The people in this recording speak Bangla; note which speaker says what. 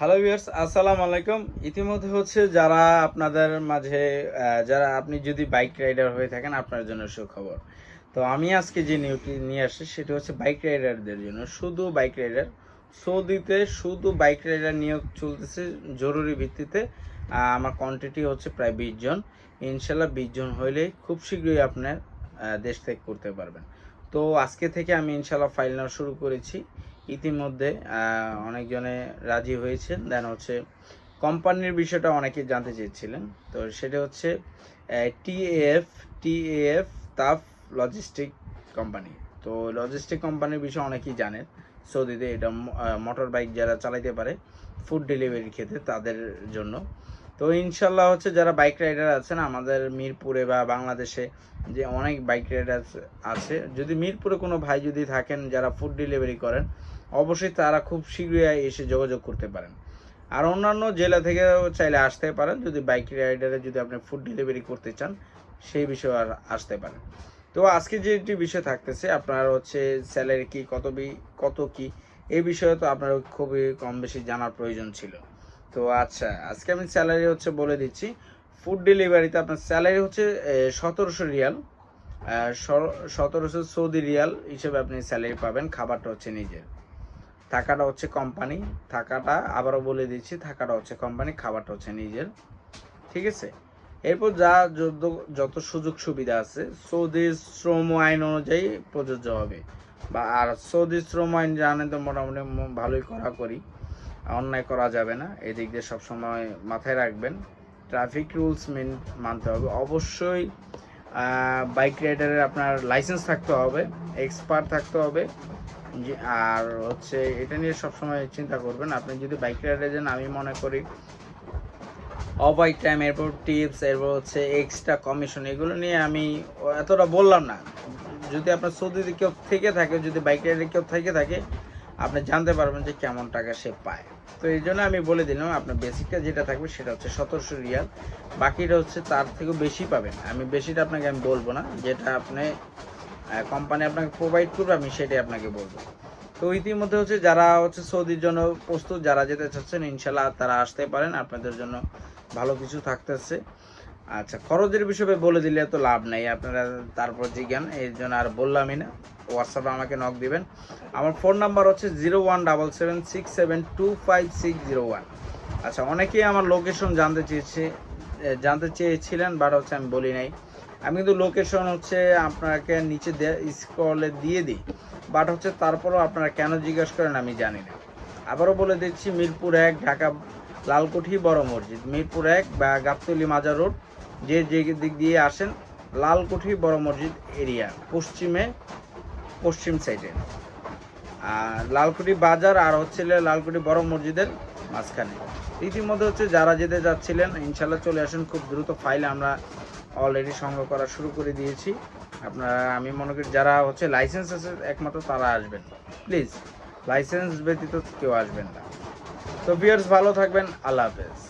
Speaker 1: হ্যালো ভিউয়ার্স আসসালামু আলাইকুম। ইতিমধ্যে হচ্ছে যারা আপনাদের মাঝে যারা আপনি যদি বাইক রাইডার হয়ে থাকেন, আপনার জন্য সুখবর। তো আমি আজকে যে নিউটি নিয়ে আসছি, সেটা হচ্ছে বাইক রাইডারদের জন্য। শুধু বাইক রাইডার সৌদিতে শুধু বাইক রাইডার নিয়োগ চলতেছে জরুরি ভিত্তিতে। আমার কোয়ান্টিটি হচ্ছে প্রায় বিশ জন। ইনশাল্লাহ বিশ জন হইলেই খুব শীঘ্রই আপনার দেশ ত্যাগ করতে পারবেন। তো আজকে থেকে আমি ইনশাল্লাহ ফাইল নেওয়া শুরু করেছি। ইতিমধ্যে অনেকজনে রাজি হয়েছেন। দেন হচ্ছে, কোম্পানির বিষয়টা অনেকে জানতে চেয়েছিলেন। তো সেটা হচ্ছে TF TF TAF logistic company. তো লজিস্টিক কোম্পানির বিষয়ে অনেকেই জানেন, সৌদিতে এটা মোটর বাইক যারা চালাইতে পারে, ফুড ডেলিভারি ক্ষেত্রে তাদের জন্য। তো ইনশাল্লাহ হচ্ছে, যারা বাইক রাইডার আছেন, আমাদের মিরপুরে বা বাংলাদেশে যে অনেক বাইক রাইডার আছে, যদি মিরপুরে কোনো ভাই যদি থাকেন যারা ফুড ডেলিভারি করেন অবশ্যই তারা খুব শীঘ্রই এসে যোগাযোগ করতে পারেন। আর অন্যান্য জেলা থেকে চাইলে আসতে পারেন, যদি বাইক রাইডারে যদি আপনি ফুড ডেলিভারি করতে চান, সেই বিষয়ে আর আসতে পারেন। তো আজকে যেটি বিষয় থাকতেছে, আপনার হচ্ছে স্যালারি কি, কত বি- কত কি, এই বিষয়ে তো আপনার খুবই কম বেশি জানার প্রয়োজন ছিল। তো আচ্ছা আজকে আমি স্যালারি হচ্ছে বলে দিচ্ছি। ফুড ডেলিভারিতে আপনার স্যালারি হচ্ছে সতেরোশো রিয়াল। সতেরোশো সৌদি রিয়াল হিসেবে আপনি স্যালারি পাবেন, খাবারটা হচ্ছে নিজের। থাকাটা হচ্ছে কোম্পানি থাকাটা আবারও বলে দিচ্ছি, থাকাটা হচ্ছে কোম্পানি খাবারটা হচ্ছে নিজের, ঠিক আছে? এরপর যা যত যত সুযোগ সুবিধা আছে সৌদি শ্রম আইন অনুযায়ী প্রযোজ্য হবে। বা আর সৌদি শ্রম আইন জানেন তো মোটামুটি ভালোই করা করি, অন্যায় করা যাবে না, এদিক দিয়ে সবসময় মাথায় রাখবেন। ট্রাফিক রুলস মেন মানতে হবে। অবশ্যই বাইক রাইডারের আপনার লাইসেন্স থাকতে হবে এক্সপার্ট থাকতে হবে। আর হচ্ছে এটা নিয়ে সবসময় চিন্তা করবেন। আপনি যদি বাইক রাইডে যান, আমি মনে করি অবাইক টাইম এরপর টিপস এরপর হচ্ছে এক্সট্রা কমিশন এগুলো নিয়ে আমি এতটা বললাম না। যদি আপনার সৌদিতে কেউ থেকে থাকে, যদি বাইক রাইডে কেউ থেকে থাকে, আপনি জানতে পারবেন যে কেমন টাকা সে পায়। তো এই জন্য আমি বলে দিলাম, আপনার বেসিকটা যেটা থাকবে সেটা হচ্ছে সতেরোশো রিয়াল। বাকিটা হচ্ছে তার থেকেও বেশি পাবেন। আমি বেশিটা আপনাকে আমি বলব না, যেটা আপনি কোম্পানি আপনাকে প্রোভাইড করবে, আমি সেটাই আপনাকে বলব। তো ইতিমধ্যে হচ্ছে যারা হচ্ছে সৌদির জন্য প্রস্তুত, যারা যেতে চাচ্ছেন ইনশাল্লাহ তারা আসতে পারেন, আপনাদের জন্য ভালো কিছু থাকতেছে। আচ্ছা খরচের বিষয়ে বলে দিলে তো লাভ নাই, আপনারা তারপর জিজ্ঞান এই জন্য আর বললামই না। হোয়াটসঅ্যাপে আমাকে নক দিবেন। আমার ফোন নাম্বার হচ্ছে zero one double seven six seven two five six zero one আচ্ছা অনেকেই আমার লোকেশন জানতে চেয়েছে জানতে চেয়েছিলেন বাট হচ্ছে আমি বলি নাই। আমি কিন্তু লোকেশন হচ্ছে আপনাকে নিচে স্কলে দিয়ে দিই বাট হচ্ছে তারপরও আপনারা কেন জিজ্ঞাসা করেন আমি জানি না। আবারও বলে দিচ্ছি, মিরপুর এক, ঢাকা লালকুঠি বড় মসজিদ। মিরপুর এক বা গাবতলি মাজার রোড, যে যে দিক দিয়ে আসেন, লালকুঠি বড় মসজিদ এরিয়া, পশ্চিমে, পশ্চিম সাইডে আর লালকুঠি বাজার আর হচ্ছে লালকুঠি বড় মসজিদের মাঝখানে। ইতিমধ্যে হচ্ছে যারা যেতে যাচ্ছিলেন ইনশাল্লাহ চলে আসেন, খুব দ্রুত ফাইল আমরা অলরেডি সংগ্রহ করা শুরু করে দিয়েছি। আপনারা, আমি মনে করি যারা হচ্ছে লাইসেন্স আছে, একমাত্র তারা আসবেন। প্লিজ লাইসেন্স ব্যতীত কেউ আসবেন না। তো বিয়ার্স ভালো থাকবেন। আল্লাহ হাফেজ।